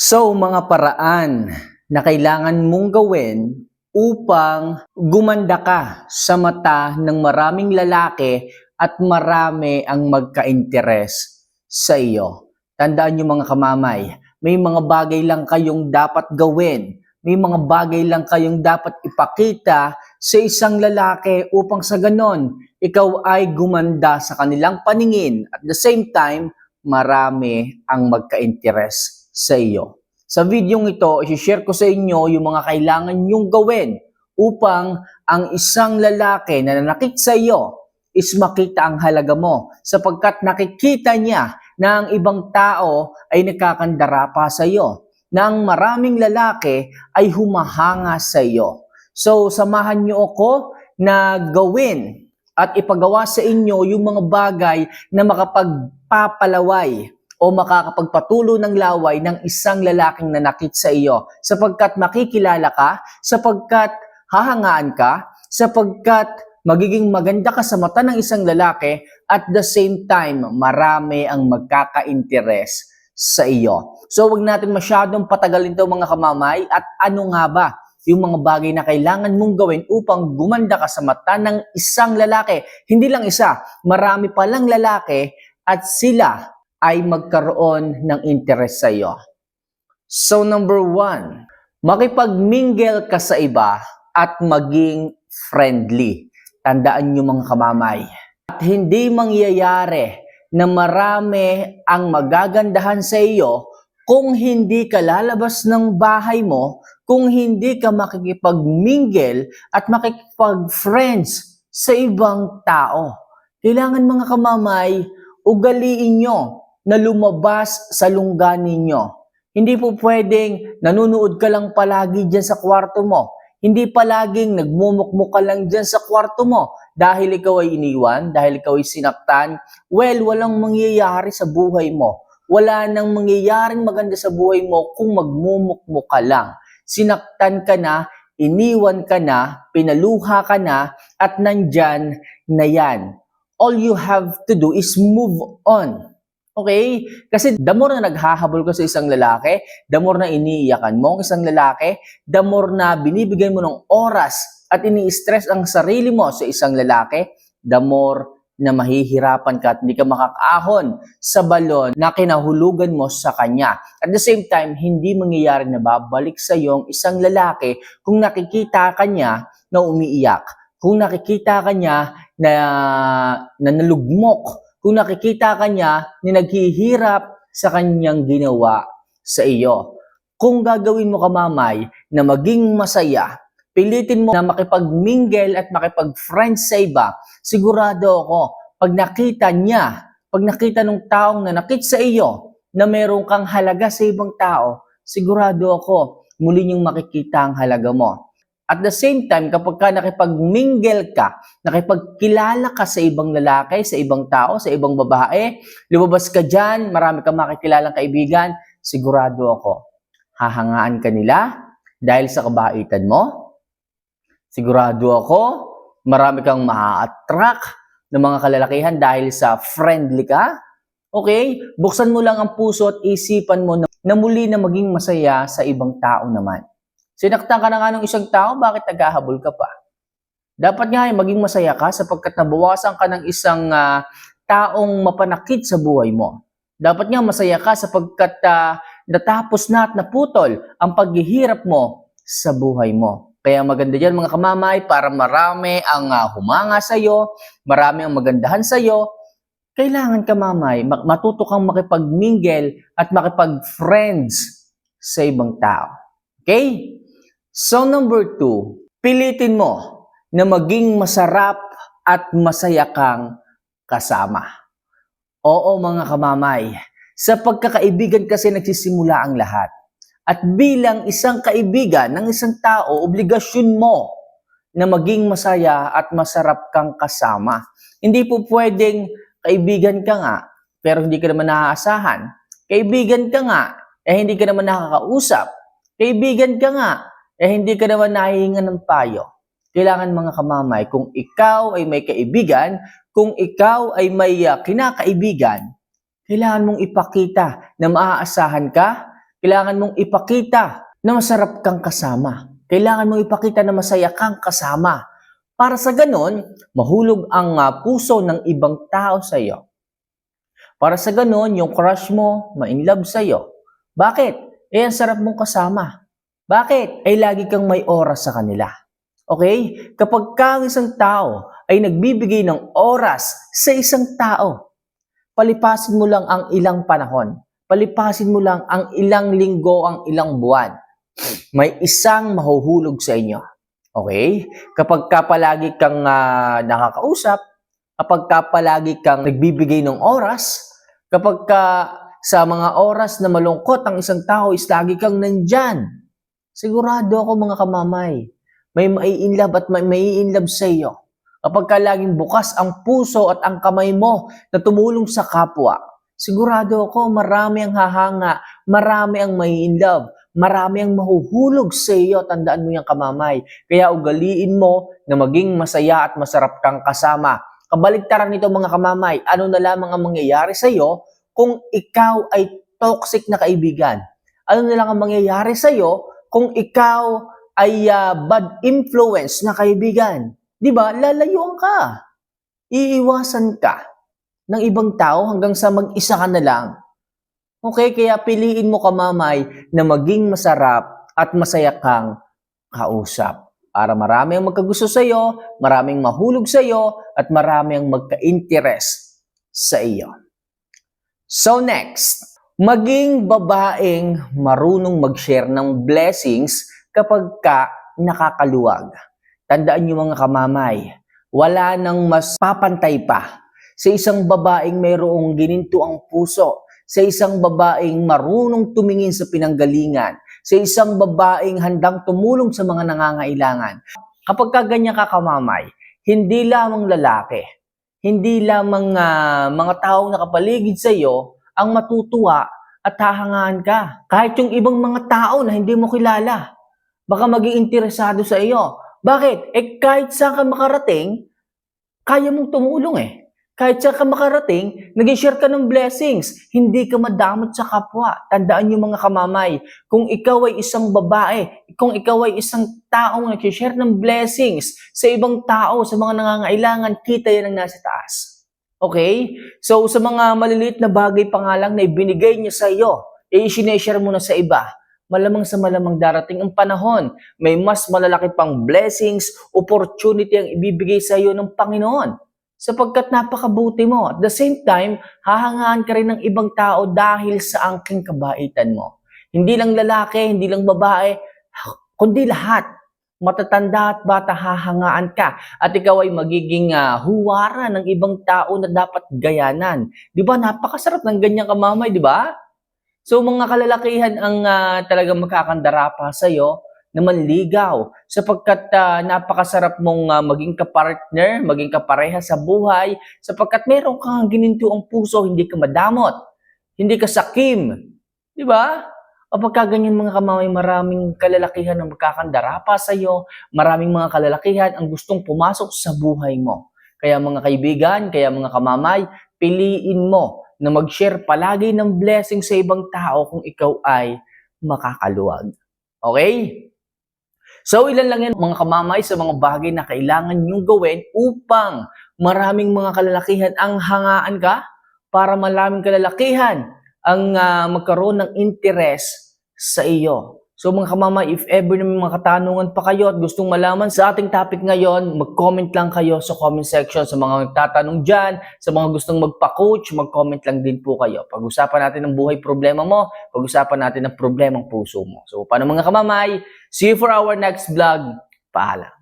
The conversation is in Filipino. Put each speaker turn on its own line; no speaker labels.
So, mga paraan na kailangan mong gawin upang gumanda ka sa mata ng maraming lalaki at marami ang magka-interes sa iyo. Tandaan niyo mga kamamay, may mga bagay lang kayong dapat gawin. May mga bagay lang kayong dapat ipakita sa isang lalaki upang sa ganon, ikaw ay gumanda sa kanilang paningin. At the same time, marami ang magka-interes sa iyo. Sa video ito, i-share ko sa inyo yung mga kailangan nyong gawin upang ang isang lalaki na nanakit sa iyo is makita ang halaga mo sapagkat nakikita niya na ang ibang tao ay nakakandara pa sa iyo na ang maraming lalaki ay humahanga sa iyo. So, samahan niyo ako na gawin at ipagawa sa inyo yung mga bagay na makapagpapalaway o makakapagpatulo ng laway ng isang lalaking nanakit sa iyo sapagkat makikilala ka, sapagkat hahangaan ka, sapagkat magiging maganda ka sa mata ng isang lalaki at the same time marami ang magkaka-interes sa iyo. So wag natin masyadong patagalin to mga kamamay at ano nga ba yung mga bagay na kailangan mong gawin upang gumanda ka sa mata ng isang lalaki. Hindi lang isa, marami palang lalaki at sila ay magkaroon ng interest sa iyo. So number one, makipagmingle ka sa iba at maging friendly. Tandaan nyo mga kamamay. At hindi mangyayari na marami ang magagandahan sa iyo kung hindi ka lalabas ng bahay mo, kung hindi ka makikipagmingle at makikipag-friends sa ibang tao. Kailangan mga kamamay, ugaliin nyo na lumabas sa lunggan ninyo. Hindi po pwedeng nanunood ka lang palagi dyan sa kwarto mo. Hindi palaging nagmumukmuk ka lang dyan sa kwarto mo dahil ikaw ay iniwan, dahil ikaw ay sinaktan. Well, walang mangyayari sa buhay mo. Wala nang mangyayaring maganda sa buhay mo kung magmumukmuk ka lang. Sinaktan ka na, iniwan ka na, pinaluha ka na, at nandyan na yan. All you have to do is move on. Okay? Kasi the more na naghahabol ka sa isang lalaki, the more na iniiyakan mo ang isang lalaki, the more na binibigyan mo ng oras at ini-stress ang sarili mo sa isang lalaki, the more na mahihirapan ka at hindi ka makakaahon sa balon na kinahulugan mo sa kanya. At the same time, hindi mangyayari na babalik sa iyo ang isang lalaki kung nakikita ka niya na umiiyak, kung nakikita ka niya na, na nalugmok, kung nakikita ka niya na naghihirap sa kanyang ginawa sa iyo. Kung gagawin mo kamamay na maging masaya, pilitin mo na makipag-mingle at makipag-friends sa iba, sigurado ako, pag nakita niya, pag nakita ng taong nanakit sa iyo, na meron kang halaga sa ibang tao, sigurado ako, muli niyong makikita ang halaga mo. At the same time, kapag ka nakipag-mingle ka, nakipagkilala ka sa ibang lalaki, sa ibang tao, sa ibang babae, lumabas ka dyan, marami kang makikilalang kaibigan, sigurado ako, hahangaan ka nila dahil sa kabaitan mo. Sigurado ako, marami kang maa-attract ng mga kalalakihan dahil sa friendly ka. Okay? Buksan mo lang ang puso at isipan mo na, na muli na maging masaya sa ibang tao naman. Sinaktan ka na nga ng isang tao, bakit naghahabol ka pa? Dapat nga ay maging masaya ka sapagkat nabawasan ka ng isang ah, taong mapanakit sa buhay mo. Dapat nga masaya ka sapagkat ah, natapos na at naputol ang paghihirap mo sa buhay mo. Kaya maganda yan mga kamamay para marami ang ah, humanga sa iyo, marami ang magandahan sa iyo. Kailangan kamamay, ma- matuto kang makipag-mingle at makipag-friends sa ibang tao. Okay? So number two, pilitin mo na maging masarap at masaya kang kasama. Oo mga kamamay, sa pagkakaibigan kasi nagsisimula ang lahat. At bilang isang kaibigan ng isang tao, obligasyon mo na maging masaya at masarap kang kasama. Hindi po pwedeng kaibigan ka nga, pero hindi ka naman naaasahan. Kaibigan ka nga, eh hindi ka naman nakakausap. Kaibigan ka nga, eh hindi ka naman nahihinga ng payo. Kailangan mga kamamay, kung ikaw ay may kaibigan, kung ikaw ay may ah, kinakaibigan, kailangan mong ipakita na maaasahan ka, Kailangan mong ipakita na masarap kang kasama. Kailangan mong ipakita na masaya kang kasama. Para sa ganon, mahulog ang ah, puso ng ibang tao sa iyo. Para sa ganon, yung crush mo, ma-inlove sa iyo. Bakit? Eh, ang sarap mong kasama. Bakit? Ay lagi kang may oras sa kanila. Okay? Kapag ka ang isang tao ay nagbibigay ng oras sa isang tao, palipasin mo lang ang ilang panahon. Palipasin mo lang ang ilang linggo, ang ilang buwan. May isang mahuhulog sa inyo. Okay? Kapag ka palagi kang ah, nakakausap, kapag ka palagi kang nagbibigay ng oras, kapag ka sa mga oras na malungkot ang isang tao is lagi kang nandyan, sigurado ako mga kamamay, may mai-inlove at may mai-inlove sa iyo. Kapag ka laging bukas ang puso at ang kamay mo na tumulong sa kapwa, sigurado ako marami ang hahanga, marami ang mai-inlove, marami ang mahuhulog sa iyo. Tandaan mo yung kamamay. Kaya ugaliin mo na maging masaya at masarap kang kasama. Kabaligtaran nito mga kamamay, ano na lamang ang mangyayari sa iyo kung ikaw ay toxic na kaibigan? Ano na lang ang mangyayari sa iyo kung ikaw ay ah, bad influence na kaibigan? 'Di ba? Lalayuan ka. Iiwasan ka ng ibang tao hanggang sa mag-isa ka na lang. Okay, kaya piliin mo kamamay na maging masarap at masaya kang kausap. Para marami ang magkagusto sa iyo, maraming mahulog sa iyo, at marami ang magka-interest sa iyo. So next, maging babaeng marunong mag-share ng blessings kapag ka nakakaluwag. Tandaan niyo mga kamamay, wala nang mas papantay pa sa isang babaeng mayroong gininto ang puso, sa isang babaeng marunong tumingin sa pinanggalingan, sa isang babaeng handang tumulong sa mga nangangailangan. Kapag ka ganyan ka kamamay, hindi lamang lalaki, hindi lamang ah, mga taong nakapaligid sa iyo ang matutuwa at hahangaan ka. Kahit yung ibang mga tao na hindi mo kilala, baka maging interesado sa iyo. Bakit? Eh kahit saan ka makarating, kaya mong tumulong eh. Kahit saan ka makarating, nag-share ka ng blessings. Hindi ka madamot sa kapwa. Tandaan niyo mga kamamay, kung ikaw ay isang babae, kung ikaw ay isang taong nag-share ng blessings sa ibang tao, sa mga nangangailangan, kita yan ang nasa taas. Okay? So, sa mga maliliit na bagay pa lang na ibinigay niya sa iyo, eh, sineshare mo na sa iba, malamang sa malamang darating ang panahon, may mas malalaki pang blessings, opportunity ang ibibigay sa iyo ng Panginoon. Sapagkat napakabuti mo. At the same time, hahangaan ka rin ng ibang tao dahil sa angking kabaitan mo. Hindi lang lalaki, hindi lang babae, kundi lahat. Matatanda at bata hahangaan ka. At ikaw ay magiging ah, huwara ng ibang tao na dapat gayanan. Di ba? Napakasarap ng ganyang kamamay, di ba? So mga kalalakihan ang ah, talagang makakandara pa sa iyo na manligaw sapagkat ah, napakasarap mong ah, maging kapartner, maging kapareha sa buhay sapagkat meron kang gininto ang puso, hindi ka madamot, hindi ka sakim. Di ba? O pagka ganyan mga kamamay, maraming kalalakihan ang magkakandara pa sa iyo, maraming mga kalalakihan ang gustong pumasok sa buhay mo. Kaya mga kaibigan, kaya mga kamamay, piliin mo na mag-share palagi ng blessing sa ibang tao kung ikaw ay makakaluwag. Okay? So ilan lang yan mga kamamay sa mga bagay na kailangan nyong gawin upang maraming mga kalalakihan ang hangaan ka para maraming kalalakihan ang ah, magkaroon ng interest sa iyo. So mga kamamay, if ever may mga katanungan pa kayo at gustong malaman sa ating topic ngayon, mag-comment lang kayo sa comment section sa mga nagtatanong dyan, sa mga gustong magpa-coach, mag-comment lang din po kayo. Pag-usapan natin ang buhay problema mo, pag-usapan natin ang problemang puso mo. So paano mga kamamay, see you for our next vlog. Paalam.